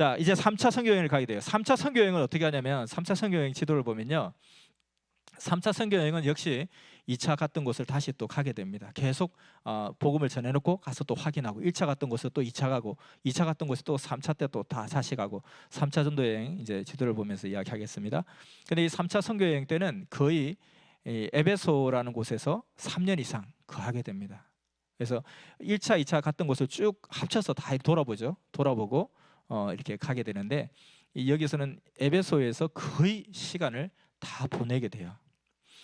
자, 이제 3차 선교 여행을 가게 돼요. 3차 선교 여행은 어떻게 하냐면 3차 선교 여행 지도를 보면요. 3차 선교 여행은 역시 2차 갔던 곳을 다시 또 가게 됩니다. 계속 어, 복음을 전해놓고 가서 또 확인하고 1차 갔던 곳을 또 2차 가고 2차 갔던 곳을 또 3차 때 또 다 다시 가고 3차 전도 여행 이제 지도를 보면서 이야기하겠습니다. 근데 이 3차 선교 여행 때는 거의 이 에베소라는 곳에서 3년 이상 거하게 됩니다. 그래서 1차, 2차 갔던 곳을 쭉 합쳐서 다 돌아보죠. 돌아보고 어, 이렇게 가게 되는데 이 여기서는 에베소에서 거의 시간을 다 보내게 돼요.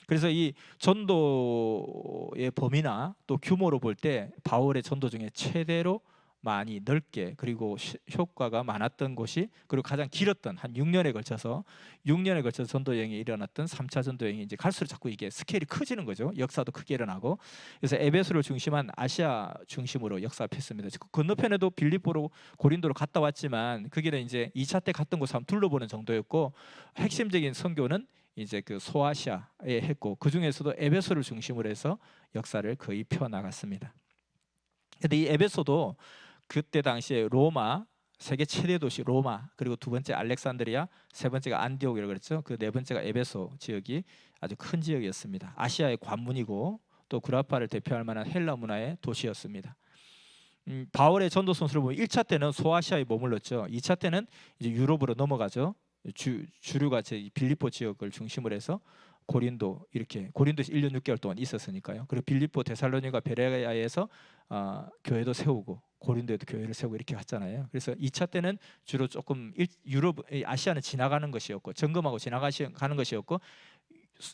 그래서 이 전도의 범위나 또 규모로 볼 때 바울의 전도 중에 최대로 많이 넓게 그리고 시- 효과가 많았던 곳이 그리고 가장 길었던 한 6년에 걸쳐서 6년에 걸쳐서 전도 여행이 일어났던 3차 전도 여행이 이제 갈수록 자꾸 이게 스케일이 커지는 거죠. 역사도 크게 일어나고 그래서 에베소를 중심한 아시아 중심으로 역사 폈습니다. 그 건너편에도 빌립보로 고린도로 갔다 왔지만 그 길에 이제 2차 때 갔던 곳을 한번 둘러보는 정도였고 핵심적인 선교는 이제 그 소아시아에 했고 그 중에서도 에베소를 중심으로 해서 역사를 거의 펴 나갔습니다. 근데 이 에베소도 그때 당시에 로마 세계 최대 도시 로마 그리고 두 번째 알렉산드리아 세 번째가 안디옥이라고 그랬죠. 그 네 번째가 에베소 지역이 아주 큰 지역이었습니다. 아시아의 관문이고 또 구라파를 대표할 만한 헬라 문화의 도시였습니다. 음, 바울의 전도 선수를 보면 1차 때는 소아시아에 머물렀죠. 2차 때는 이제 유럽으로 넘어가죠. 주, 주류가 제 빌립보 지역을 중심으로 해서 고린도 이렇게 고린도에서 1년 6개월 동안 있었으니까요. 그리고 빌립보, 데살로니가 베레아에서 어, 교회도 세우고 고린도에도 교회를 세우고 이렇게 갔잖아요. 그래서 2차 때는 주로 조금 일, 유럽, 이 아시아는 지나가는 것이었고 점검하고 지나가는 것이었고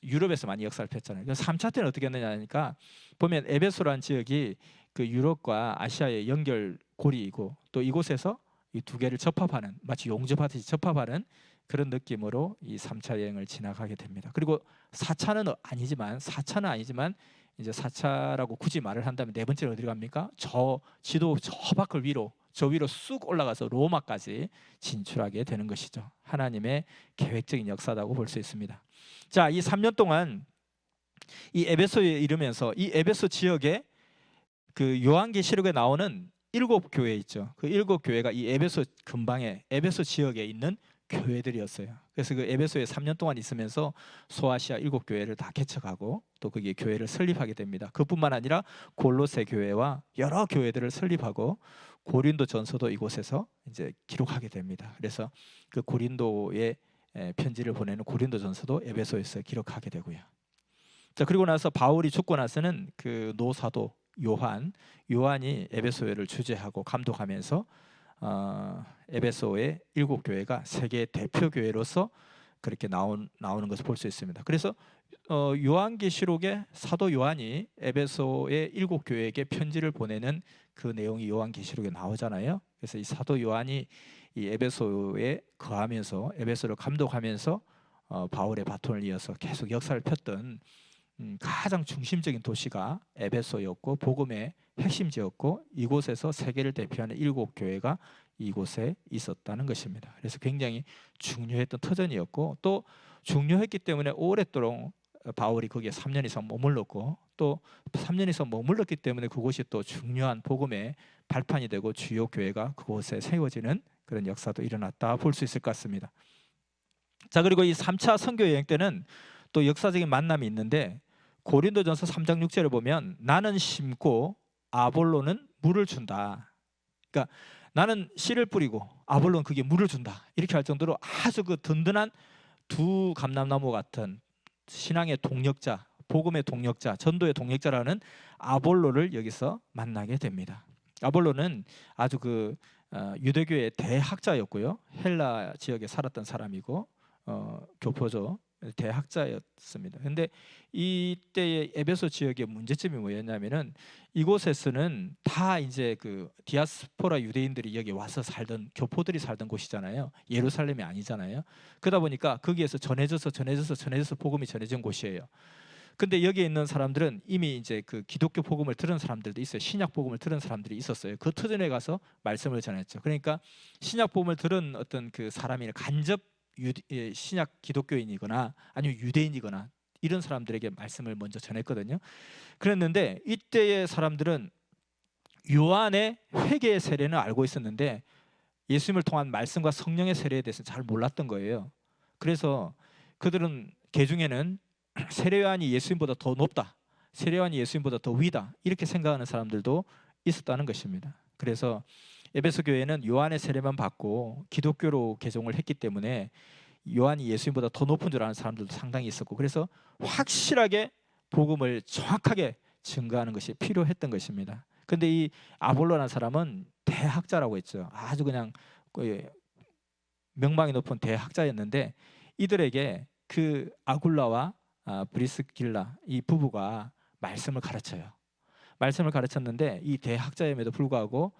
유럽에서 많이 역사를 폈잖아요. 그래서 3차 때는 어떻게 했느냐니까 보면 에베소란 지역이 그 유럽과 아시아의 연결 고리이고 또 이곳에서 이 두 개를 접합하는 마치 용접하듯이 접합하는 그런 느낌으로 이 3차 여행을 지나가게 됩니다. 그리고 4차는 아니지만 4차는 아니지만 이제 4차라고 굳이 말을 한다면 네 번째는 어디로 갑니까? 저 지도 저 밖을 위로 저 위로 쑥 올라가서 로마까지 진출하게 되는 것이죠. 하나님의 계획적인 역사라고 볼 수 있습니다. 자, 이 3년 동안 이 에베소에 이르면서 이 에베소 지역에 그 요한계시록에 나오는 일곱 교회 있죠. 그 일곱 교회가 이 에베소 근방에 에베소 지역에 있는 교회들이었어요. 그래서 그 에베소에 3년 동안 있으면서 소아시아 일곱 교회를 다 개척하고 또 거기에 교회를 설립하게 됩니다. 그뿐만 아니라 골로새 교회와 여러 교회들을 설립하고 고린도 전서도 이곳에서 이제 기록하게 됩니다. 그래서 그 고린도에 에, 편지를 보내는 고린도 전서도 에베소에서 기록하게 되고요. 자 그리고 나서 바울이 죽고 나서는 그 노사도 요한 요한이 에베소회를 주재하고 감독하면서 어, 에베소의 일곱 교회가 세계 대표 교회로서 그렇게 나온 나오는 것을 볼 수 있습니다. 그래서 어, 요한계시록에 사도 요한이 에베소의 일곱 교회에게 편지를 보내는 그 내용이 요한계시록에 나오잖아요. 그래서 이 사도 요한이 이 에베소에 거하면서 에베소를 감독하면서 어, 바울의 바톤을 이어서 계속 역사를 폈던 음, 가장 중심적인 도시가 에베소였고 복음의 핵심지였고 이곳에서 세계를 대표하는 일곱 교회가 이곳에 있었다는 것입니다. 그래서 굉장히 중요했던 터전이었고 또 중요했기 때문에 오랫도록 바울이 거기에 3년 이상 머물렀고 또 3년 이상 머물렀기 때문에 그곳이 또 중요한 복음의 발판이 되고 주요 교회가 그곳에 세워지는 그런 역사도 일어났다 볼 수 있을 것 같습니다. 자 그리고 이 3차 선교 여행 때는 또 역사적인 만남이 있는데 고린도전서 3장 6절을 보면 나는 심고 아볼로는 물을 준다. 그러니까 나는 씨를 뿌리고 아볼로는 그게 물을 준다. 이렇게 할 정도로 아주 그 든든한 두 감람나무 같은 신앙의 동력자, 복음의 동력자, 전도의 동력자라는 아볼로를 여기서 만나게 됩니다. 아볼로는 아주 그 어, 유대교의 대학자였고요. 헬라 지역에 살았던 사람이고 어, 교포죠. 대학자였습니다. 근데 이때의 에베소 지역의 문제점이 뭐였냐면은 이곳에서는 다 이제 그 디아스포라 유대인들이 여기 와서 살던 교포들이 살던 곳이잖아요. 예루살렘이 아니잖아요. 그러다 보니까 거기에서 전해져서 전해져서 전해져서 복음이 전해진 곳이에요. 근데 여기에 있는 사람들은 이미 이제 그 기독교 복음을 들은 사람들도 있어요. 신약 복음을 들은 사람들이 있었어요. 그 터전에 가서 말씀을 전했죠. 그러니까 신약 복음을 들은 어떤 그 사람이 간접 유, 예, 신약 기독교인이거나 아니면 유대인이거나 이런 사람들에게 말씀을 먼저 전했거든요. 그랬는데 이때의 사람들은 요한의 회개의 세례는 알고 있었는데 예수님을 통한 말씀과 성령의 세례에 대해서 잘 몰랐던 거예요. 그래서 그들은 개 중에는 세례 요한이 예수님보다 더 높다. 세례 요한이 예수님보다 더 위다. 이렇게 생각하는 사람들도 있었다는 것입니다. 그래서 에베소 교회는 요한의 세례만 받고 기독교로 개종을 했기 때문에 요한이 예수님보다 더 높은 줄 아는 사람들도 상당히 있었고 그래서 확실하게 복음을 정확하게 증거하는 것이 필요했던 것입니다. 근데 이 아볼로라는 사람은 대학자라고 했죠. 아주 그냥 그 명망이 높은 대학자였는데 이들에게 그 아굴라와 아, 브리스길라 이 부부가 말씀을 가르쳐요. 말씀을 가르쳤는데 이 대학자임에도 불구하고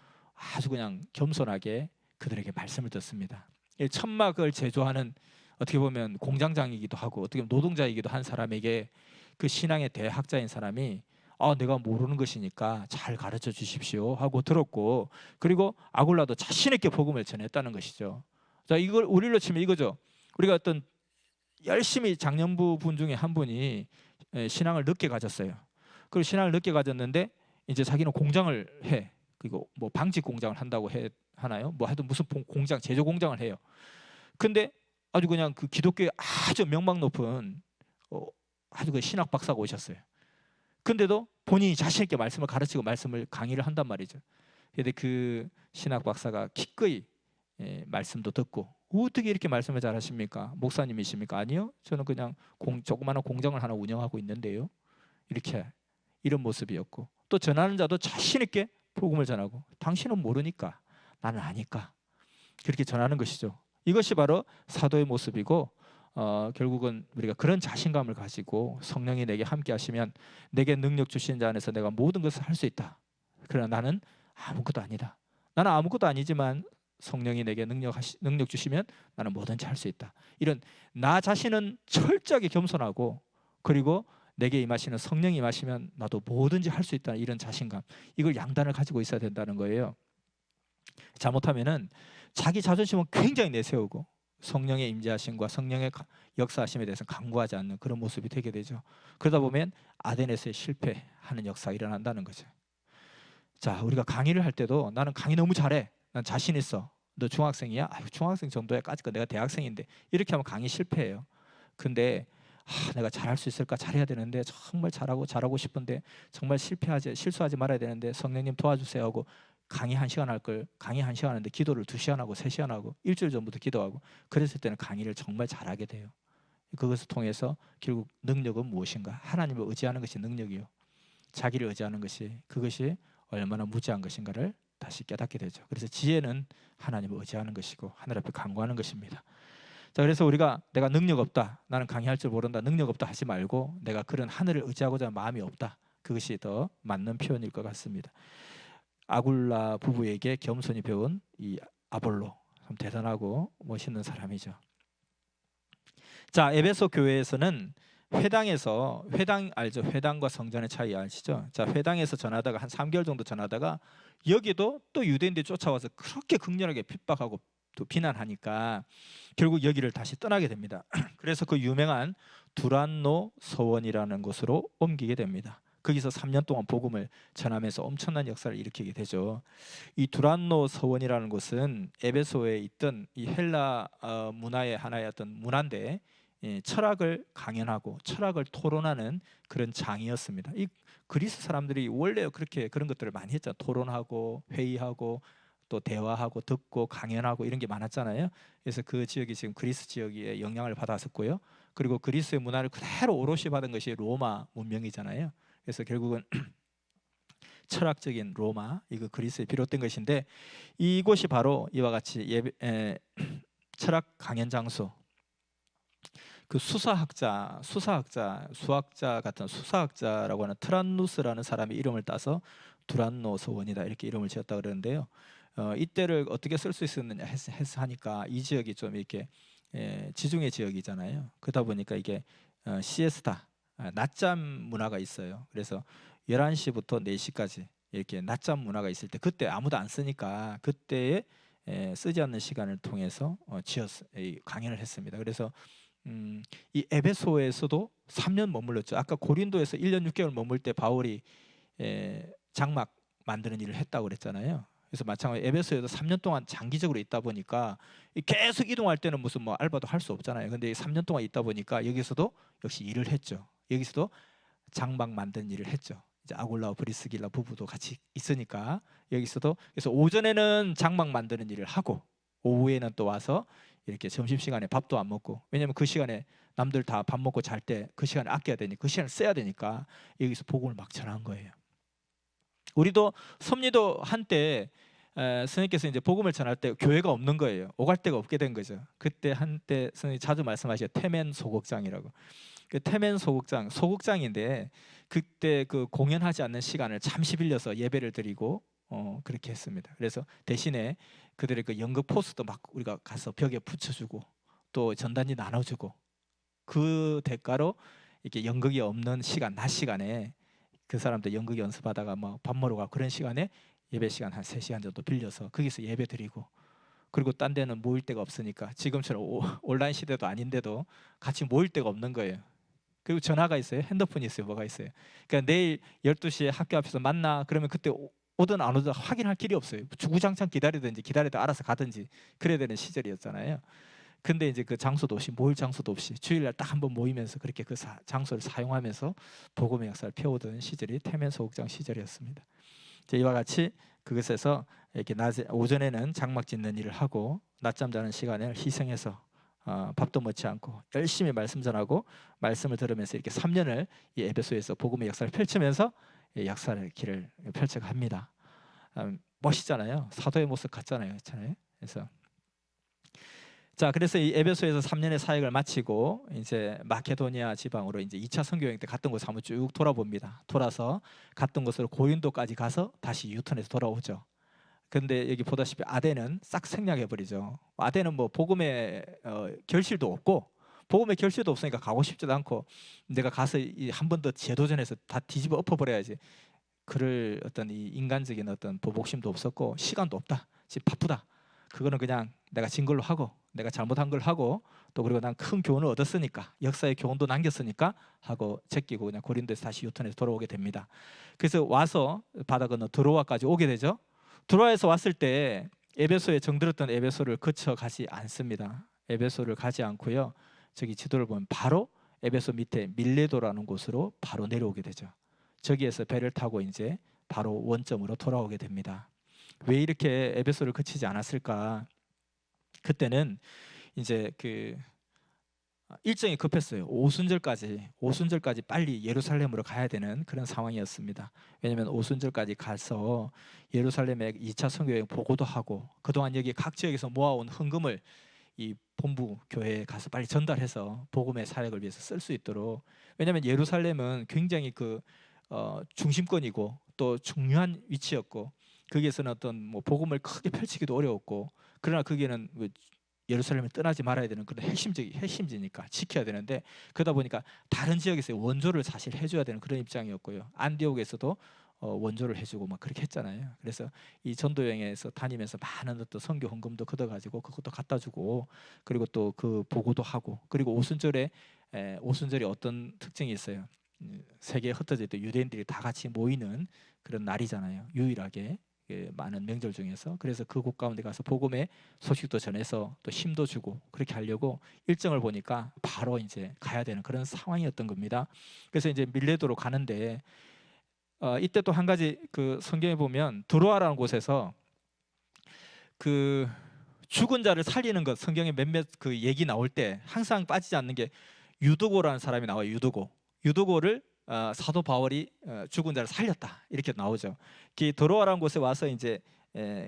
아주 그냥 겸손하게 그들에게 말씀을 듣습니다. 이 천막을 제조하는 어떻게 보면 공장장이기도 하고 어떻게 보면 노동자이기도 한 사람에게 그 신앙의 대학자인 사람이 아 내가 모르는 것이니까 잘 가르쳐 주십시오 하고 들었고 그리고 아굴라도 자신 있게 복음을 전했다는 것이죠. 자 이걸 우리로 치면 이거죠. 우리가 어떤 열심히 장년부 분 중에 한 분이 에, 신앙을 늦게 가졌어요. 그리고 신앙을 늦게 가졌는데 이제 자기는 공장을 해. 그리고 뭐 방직 공장을 한다고 해 하나요? 뭐 하여튼 무슨 공- 공장 제조 공장을 해요. 근데 아주 그냥 그 기독교에 아주 명망 높은 어, 아주 그 신학 박사가 오셨어요. 근데도 본인이 자신 있게 말씀을 가르치고 말씀을 강의를 한단 말이죠. 근데 그 신학 박사가 기꺼이 예, 말씀도 듣고 어떻게 이렇게 말씀을 잘하십니까? 목사님이십니까? 아니요. 저는 그냥 공, 조그마한 공장을 하나 운영하고 있는데요. 이렇게 이런 모습이었고 또 전하는 자도 자신 있게 복음을 전하고 당신은 모르니까 나는 아니까 그렇게 전하는 것이죠. 이것이 바로 사도의 모습이고 어, 결국은 우리가 그런 자신감을 가지고 성령이 내게 함께 하시면 내게 능력 주신 자 안에서 내가 모든 것을 할 수 있다. 그러나 나는 아무것도 아니다. 나는 아무것도 아니지만 성령이 내게 능력 하시, 능력 주시면 나는 뭐든지 할 수 있다. 이런 나 자신은 철저하게 겸손하고 그리고 내게 임하시는 성령이 임하시면 나도 뭐든지 할 수 있다는 이런 자신감. 이걸 양단을 가지고 있어야 된다는 거예요. 잘못하면은 자기 자존심은 굉장히 내세우고 성령의 임재하심과 성령의 가- 역사하심에 대해서 강구하지 않는 그런 모습이 되게 되죠. 그러다 보면 아덴에서의 실패하는 역사가 일어난다는 거죠. 자, 우리가 강의를 할 때도 나는 강의 너무 잘해. 난 자신 있어. 너 중학생이야? 아유, 중학생 정도야. 까짓 거 내가 대학생인데. 이렇게 하면 강의 실패해요. 근데 아, 내가 잘할 수 있을까? 잘해야 되는데 정말 잘하고 잘하고 싶은데 정말 실패하지 실수하지 말아야 되는데 성령님 도와주세요 하고 강의 한 시간 할 걸 강의 한 시간 하는데 기도를 두 시간 하고 세 시간 하고 일주일 전부터 기도하고 그랬을 때는 강의를 정말 잘하게 돼요. 그것을 통해서 결국 능력은 무엇인가? 하나님을 의지하는 것이 능력이요. 자기를 의지하는 것이 그것이 얼마나 무지한 것인가를 다시 깨닫게 되죠. 그래서 지혜는 하나님을 의지하는 것이고 하늘 앞에 간구하는 것입니다. 자, 그래서 우리가 내가 능력 없다, 나는 강의할 줄 모른다, 능력 없다 하지 말고 내가 그런 하늘을 의지하고자 하는 마음이 없다. 그것이 더 맞는 표현일 것 같습니다. 아굴라 부부에게 겸손히 배운 이 아볼로 참 대단하고 멋있는 사람이죠. 자, 에베소 교회에서는 회당에서 회당 알죠? 회당과 성전의 차이 아시죠? 자, 회당에서 전하다가 한 3개월 정도 전하다가 여기도 또 유대인들이 쫓아와서 그렇게 극렬하게 핍박하고 또 비난하니까 결국 여기를 다시 떠나게 됩니다. 그래서 그 유명한 두란노 서원이라는 곳으로 옮기게 됩니다. 거기서 3년 동안 복음을 전하면서 엄청난 역사를 일으키게 되죠. 이 두란노 서원이라는 곳은 에베소에 있던 이 헬라 어, 문화의 하나의 어떤 문화인데 예, 철학을 강연하고 철학을 토론하는 그런 장이었습니다. 이 그리스 사람들이 원래 그렇게 그런 것들을 많이 했죠. 토론하고 회의하고 또 대화하고 듣고 강연하고 이런 게 많았잖아요. 그래서 그 지역이 지금 그리스 지역에 영향을 받았었고요. 그리고 그리스의 문화를 그대로 오롯이 받은 것이 로마 문명이잖아요. 그래서 결국은 철학적인 로마 이거 그리스에 비롯된 것인데 이곳이 바로 이와 같이 예배, 에, 철학 강연 장소 그 수사학자, 수사학자, 수학자 같은 수사학자라고 하는 트란누스라는 사람의 이름을 따서 두란노 소원이다 이렇게 이름을 지었다 그러는데요. 어, 이때를 어떻게 쓸 수 있었느냐 해서, 해서 하니까 이 지역이 좀 이렇게 에, 지중해 지역이잖아요. 그러다 보니까 이게 어, 시에스타 아, 낮잠 문화가 있어요. 그래서 11시부터 4시까지 이렇게 낮잠 문화가 있을 때 그때 아무도 안 쓰니까 그때에 에, 쓰지 않는 시간을 통해서 어, 지었 이 강연을 했습니다. 그래서 음, 이 에베소에서도 3년 머물렀죠. 아까 고린도에서 1년 6개월 머물 때 바울이 에, 장막 만드는 일을 했다고 그랬잖아요. 그래서 마찬가지 에베소에도 3년 동안 장기적으로 있다 보니까 이 계속 이동할 때는 무슨 뭐 알바도 할 수 없잖아요. 근데 이 3년 동안 있다 보니까 여기서도 역시 일을 했죠. 여기서도 장막 만든 일을 했죠. 이제 아골라와 브리스길라 부부도 같이 있으니까 여기서도 그래서 오전에는 장막 만드는 일을 하고 오후에는 또 와서 이렇게 점심 시간에 밥도 안 먹고 왜냐면 그 시간에 남들 다 밥 먹고 잘 때 그 시간을 아껴야 되니까 그 시간을 써야 되니까 여기서 복음을 막 전한 거예요. 우리도 섭리도 한때 에, 선생님께서 이제 복음을 전할 때 교회가 없는 거예요. 오갈 데가 없게 된 거죠. 그때 한때 선생님 자주 말씀하시죠. 태멘 소극장이라고. 그 태멘 소극장 소극장인데 그때 그 공연하지 않는 시간을 잠시 빌려서 예배를 드리고 어, 그렇게 했습니다. 그래서 대신에 그들의 그 연극 포스도 막 우리가 가서 벽에 붙여주고 또 전단지 나눠주고 그 대가로 이렇게 연극이 없는 시간 낮 시간에 그 사람들 연극 연습하다가 뭐 밥 먹으러 가고 그런 시간에 예배 시간 한 3시간 정도 빌려서 거기서 예배 드리고 그리고 딴 데는 모일 데가 없으니까 지금처럼 오- 온라인 시대도 아닌데도 같이 모일 데가 없는 거예요. 그리고 전화가 있어요. 핸드폰이 있어요. 뭐가 있어요. 그러니까 내일 12시에 학교 앞에서 만나 그러면 그때 오- 오든 안 오든 확인할 길이 없어요. 주구장창 기다리든지 기다리다 알아서 가든지 그래야 되는 시절이었잖아요. 근데 이제 그 장소도 없이 모일 장소도 없이 주일날 딱 한번 모이면서 그렇게 그 사- 장소를 사용하면서 복음의 역사를 펴오던 시절이 태면 소극장 시절이었습니다. 이제 이와 같이 그것에서 이렇게 낮에 오전에는 장막 짓는 일을 하고 낮잠 자는 시간을 희생해서 어, 밥도 먹지 않고 열심히 말씀 전하고 말씀을 들으면서 이렇게 3년을 이 에베소에서 복음의 역사를 펼치면서 이 역사의 길을 펼쳐갑니다. 음, 멋있잖아요. 사도의 모습 같잖아요, 그렇잖아요. 그래서 자, 그래서 이 에베소에서 3년의 사역을 마치고 이제 마케도니아 지방으로 이제 2차 선교 여행 때 갔던 곳을 한번 쭉 돌아봅니다. 돌아서 갔던 곳으로 고린도까지 가서 다시 유턴해서 돌아오죠. 근데 여기 보다시피 아덴은 싹 생략해 버리죠. 아덴은 뭐 복음의 어, 결실도 없고 복음의 결실도 없으니까 가고 싶지도 않고 내가 가서 한 번 더 재도전해서 다 뒤집어 엎어 버려야지. 그럴 어떤 이 인간적인 어떤 보복심도 없었고 시간도 없다. 지금 바쁘다. 그거는 그냥 내가 진 걸로 하고 내가 잘못한 걸 하고 또 그리고 난 큰 교훈을 얻었으니까 역사의 교훈도 남겼으니까 하고 제끼고 그냥 고린도에서 다시 유턴해서 돌아오게 됩니다. 그래서 와서 바다 건너 드로아까지 오게 되죠. 드로아에서 왔을 때 에베소에 정들었던 에베소를 거쳐 가지 않습니다. 에베소를 가지 않고요. 저기 지도를 보면 바로 에베소 밑에 밀레도라는 곳으로 바로 내려오게 되죠. 저기에서 배를 타고 이제 바로 원점으로 돌아오게 됩니다. 왜 이렇게 에베소를 거치지 않았을까? 그때는 이제 그 일정이 급했어요. 오순절까지 오순절까지 빨리 예루살렘으로 가야 되는 그런 상황이었습니다. 왜냐하면 오순절까지 가서 예루살렘에 2차 선교여행 보고도 하고 그동안 여기 각 지역에서 모아온 헌금을 이 본부 교회에 가서 빨리 전달해서 복음의 사역을 위해서 쓸 수 있도록 왜냐하면 예루살렘은 굉장히 그 어, 중심권이고 또 중요한 위치였고 거기에서는 어떤 뭐 복음을 크게 펼치기도 어려웠고 그러나 거기에는 뭐 예루살렘을 떠나지 말아야 되는 그런 핵심적 핵심지니까 지켜야 되는데 그러다 보니까 다른 지역에서 원조를 사실 해줘야 되는 그런 입장이었고요. 안디옥에서도 어, 원조를 해주고 막 그렇게 했잖아요. 그래서 이 전도 여행에서 다니면서 많은 어떤 선교 헌금도 걷어가지고 그것도 갖다 주고 그리고 또 그 보고도 하고 그리고 오순절에 에, 오순절이 어떤 특징이 있어요. 음, 세계에 흩어져 있던 유대인들이 다 같이 모이는 그런 날이잖아요. 유일하게 예, 많은 명절 중에서 그래서 그 곳 가운데 가서 복음의 소식도 전해서 또 힘도 주고 그렇게 하려고 일정을 보니까 바로 이제 가야 되는 그런 상황이었던 겁니다. 그래서 이제 밀레도로 가는데 어, 이때 또 한 가지 그 성경에 보면 드로아라는 곳에서 그 죽은 자를 살리는 것 성경에 몇몇 그 얘기 나올 때 항상 빠지지 않는 게 유도고라는 사람이 나와요. 유도고 유도고를 어, 사도 바울이 어, 죽은 자를 살렸다 이렇게 나오죠. 그 드로아라는 곳에 와서 이제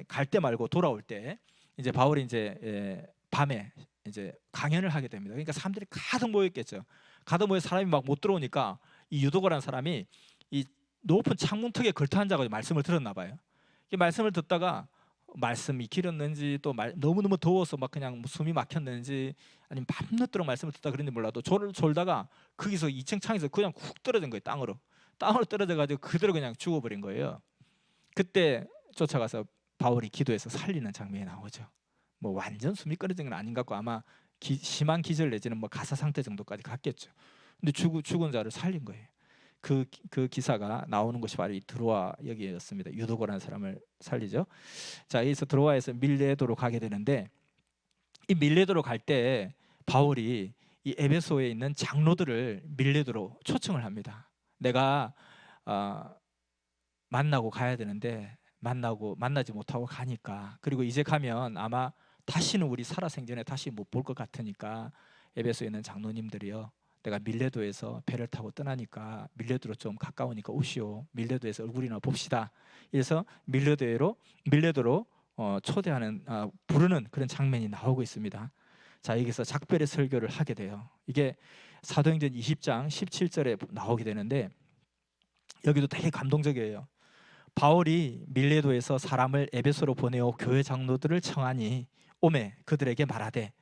갈 때 말고 돌아올 때 이제 바울이 이제 에, 밤에 이제 강연을 하게 됩니다. 그러니까 사람들이 가득 모였겠죠. 가득 모여 사람이 막 못 들어오니까 이 유도고라는 사람이 이 높은 창문 턱에 걸터 앉아가지고 말씀을 들었나 봐요. 이 말씀을 듣다가 말씀이 길었는지 또 말, 너무너무 더워서 막 그냥 뭐 숨이 막혔는지 아니면 밤늦도록 말씀을 듣다 그런지 몰라도 졸, 졸다가 거기서 2층 창에서 그냥 훅 떨어진 거예요 땅으로. 땅으로 떨어져 가지고 그대로 그냥 죽어버린 거예요. 그때 쫓아가서 바울이 기도해서 살리는 장면이 나오죠. 뭐 완전 숨이 끊어진 건 아닌 것 같고 아마 기, 심한 기절 내지는 뭐 가사 상태 정도까지 갔겠죠. 근데 죽, 죽은 자를 살린 거예요 그, 그 기사가 나오는 곳이 바로 이 드로아 여기였습니다. 유도고라는 사람을 살리죠. 자 여기서 드로아에서 밀레도로 가게 되는데 이 밀레도로 갈 때 바울이 이 에베소에 있는 장로들을 밀레도로 초청을 합니다. 내가 어, 만나고 가야 되는데 만나고 만나지 못하고 가니까 그리고 이제 가면 아마 다시는 우리 살아생전에 다시 못 볼 것 같으니까 에베소에 있는 장로님들이요 내가 밀레도에서 배를 타고 떠나니까 밀레도로 좀 가까우니까 오시오. 밀레도에서 얼굴이나 봅시다. 그래서 밀레도로 밀레도로 어, 초대하는 아, 부르는 그런 장면이 나오고 있습니다. 자 여기서 작별의 설교를 하게 돼요. 이게 사도행전 20장 17절에 나오게 되는데 여기도 되게 감동적이에요. 바울이 밀레도에서 사람을 에베소로 보내어 교회 장로들을 청하니 오매 그들에게 말하되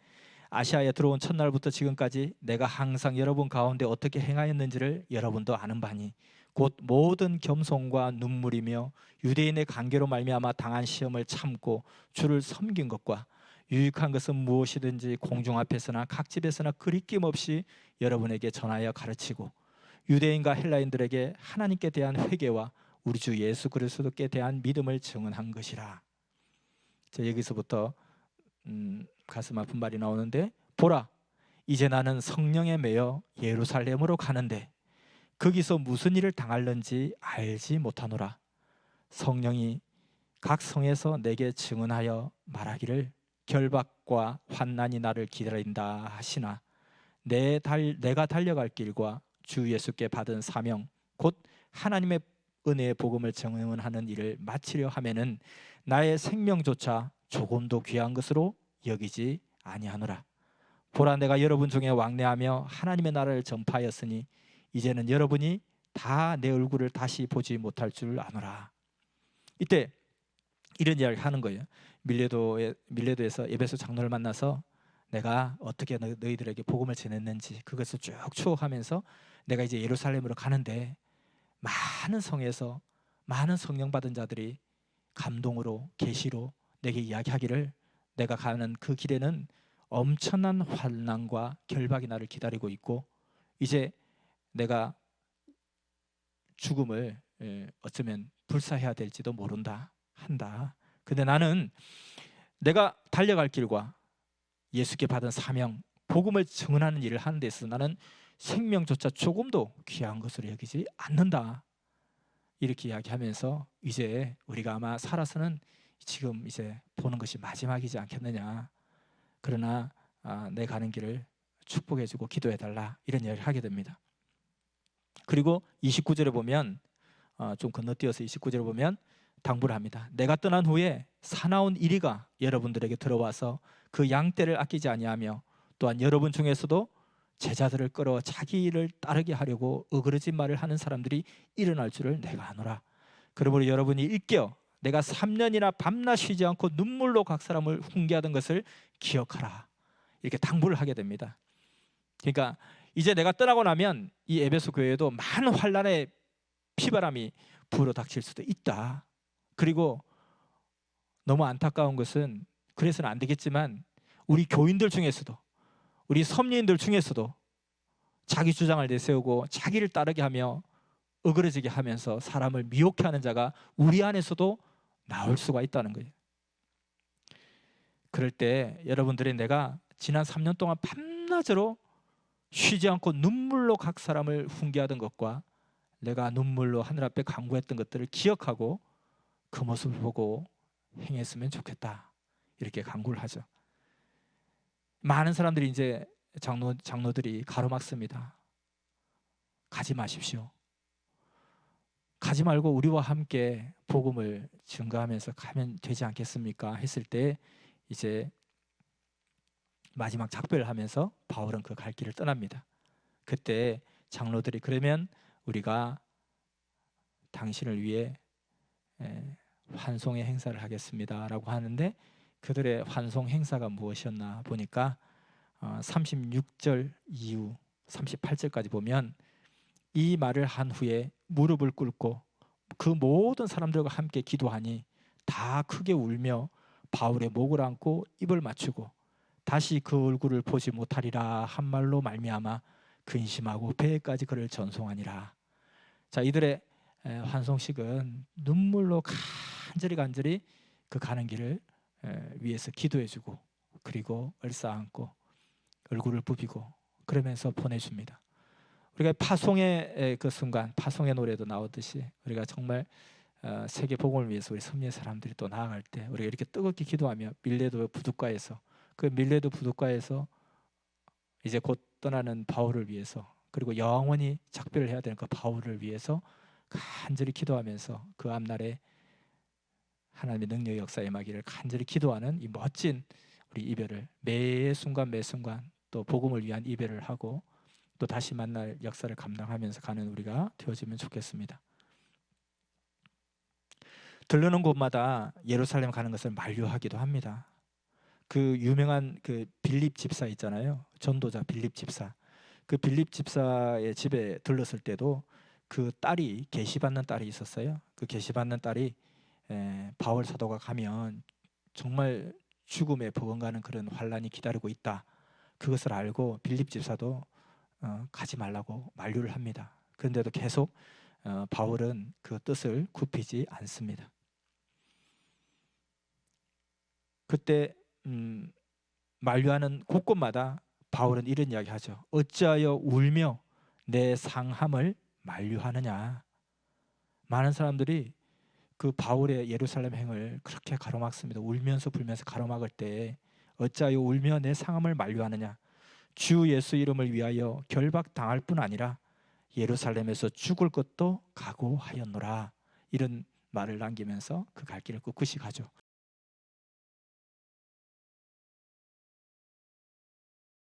아시아에 들어온 첫날부터 지금까지 내가 항상 여러분 가운데 어떻게 행하였는지를 여러분도 아는 바니 곧 모든 겸손과 눈물이며 유대인의 관계로 말미암아 당한 시험을 참고 주를 섬긴 것과 유익한 것은 무엇이든지 공중 앞에서나 각 집에서나 그리낌 없이 여러분에게 전하여 가르치고 유대인과 헬라인들에게 하나님께 대한 회개와 우리 주 예수 그리스도께 대한 믿음을 증언한 것이라. 자, 여기서부터 음, 가슴 아픈 말이 나오는데 보라 이제 나는 성령에 매여 예루살렘으로 가는데 거기서 무슨 일을 당할는지 알지 못하노라. 성령이 각 성에서 내게 증언하여 말하기를 결박과 환난이 나를 기다린다 하시나 내 달, 내가 달려갈 길과 주 예수께 받은 사명 곧 하나님의 은혜의 복음을 증언하는 일을 마치려 하면은 나의 생명조차 조금도 귀한 것으로 여기지 아니하노라. 보라 내가 여러분 중에 왕래하며 하나님의 나라를 전파하였으니 이제는 여러분이 다 내 얼굴을 다시 보지 못할 줄 아노라. 이때 이런 이야기를 하는 거예요. 밀레도에 밀레도에서 에베소 장로를 만나서 내가 어떻게 너, 너희들에게 복음을 전했는지 그것을 쭉 추억하면서 내가 이제 예루살렘으로 가는데 많은 성에서 많은 성령 받은 자들이 감동으로 계시로 내게 이야기하기를 내가 가는 그 길에는 엄청난 환난과 결박이 나를 기다리고 있고 이제 내가 죽음을 예, 어쩌면 불사해야 될지도 모른다 한다. 근데 나는 내가 달려갈 길과 예수께 받은 사명, 복음을 증언하는 일을 하는 데 있어서 나는 생명조차 조금도 귀한 것으로 여기지 않는다. 이렇게 이야기하면서 이제 우리가 아마 살아서는 지금 이제 보는 것이 마지막이지 않겠느냐. 그러나 아, 내 가는 길을 축복해 주고 기도해 달라 이런 이야기를 하게 됩니다. 그리고 29절에 보면 어, 좀 건너뛰어서 29절에 보면 당부를 합니다. 내가 떠난 후에 사나운 이리가 여러분들에게 들어와서 그 양떼를 아끼지 아니하며 또한 여러분 중에서도 제자들을 끌어 자기 일을 따르게 하려고 어그러진 말을 하는 사람들이 일어날 줄을 내가 아노라. 그러므로 여러분이 일깨어 내가 3년이나 밤낮 쉬지 않고 눈물로 각 사람을 훈계하던 것을 기억하라. 이렇게 당부를 하게 됩니다. 그러니까 이제 내가 떠나고 나면 이 에베소 교회에도 많은 환란의 피바람이 불어 닥칠 수도 있다. 그리고 너무 안타까운 것은 그래서는 안 되겠지만 우리 교인들 중에서도 우리 섭리인들 중에서도 자기 주장을 내세우고 자기를 따르게 하며 어그러지게 하면서 사람을 미혹해 하는 자가 우리 안에서도 나올 수가 있다는 거예요. 그럴 때 여러분들이 내가 지난 3년 동안 밤낮으로 쉬지 않고 눈물로 각 사람을 훈계하던 것과 내가 눈물로 하늘 앞에 강구했던 것들을 기억하고 그 모습을 보고 행했으면 좋겠다. 이렇게 강구를 하죠. 많은 사람들이 이제 장로 장로들이 가로막습니다. 가지 마십시오. 가지 말고 우리와 함께 복음을 증거하면서 가면 되지 않겠습니까? 했을 때 이제 마지막 작별을 하면서 바울은 그 갈 길을 떠납니다. 그때 장로들이 그러면 우리가 당신을 위해 환송의 행사를 하겠습니다라고 하는데 그들의 환송 행사가 무엇이었나 보니까 36절 어, 이후 38절까지 보면 이 말을 한 후에 무릎을 꿇고 그 모든 사람들과 함께 기도하니 다 크게 울며 바울의 목을 안고 입을 맞추고 다시 그 얼굴을 보지 못하리라 한 말로 말미암아 근심하고 배에까지 그를 전송하니라 자 이들의 에, 환송식은 눈물로 간절히 간절히 그 가는 길을 에, 위해서 기도해주고 그리고 얼싸안고 얼굴을 부비고 그러면서 보내줍니다. 우리가 파송의 에, 그 순간 파송의 노래도 나오듯이 우리가 정말 어, 세계 복음을 위해서 우리 섭리의 사람들이 또 나아갈 때 우리가 이렇게 뜨겁게 기도하며 밀레도 부둣가에서 그 밀레도 부둣가에서 이제 곧 떠나는 바울을 위해서 그리고 영원히 작별을 해야 되는 그 바울을 위해서 간절히 기도하면서 그 앞날에 하나님의 능력 역사 임하기를 간절히 기도하는 이 멋진 우리 이별을 매 순간 매 순간 또 복음을 위한 이별을 하고 또 다시 만날 역사를 감당하면서 가는 우리가 되어지면 좋겠습니다. 들르는 곳마다 예루살렘 가는 것을 만류하기도 합니다. 그 유명한 그 빌립 집사 있잖아요. 전도자 빌립 집사. 그 빌립 집사의 집에 들렀을 때도 그 딸이 계시받는 딸이 있었어요. 그 계시받는 딸이 에, 바울 사도가 가면 정말 죽음에 버금가는 그런 환란이 기다리고 있다. 그것을 알고 빌립 집사도 어, 가지 말라고 만류를 합니다. 그런데도 계속 어, 바울은 그 뜻을 굽히지 않습니다. 그때 음, 만류하는 곳곳마다 바울은 이런 이야기하죠. 어찌하여 울며 내 상함을 만류하느냐. 많은 사람들이 그 바울의 예루살렘 행을 그렇게 가로막습니다. 울면서 불면서 가로막을 때 어찌하여 울며 내 상함을 만류하느냐. 주 예수 이름을 위하여 결박 당할 뿐 아니라 예루살렘에서 죽을 것도 각오하였노라. 이런 말을 남기면서 그 갈 길을 꿋꿋이 가죠.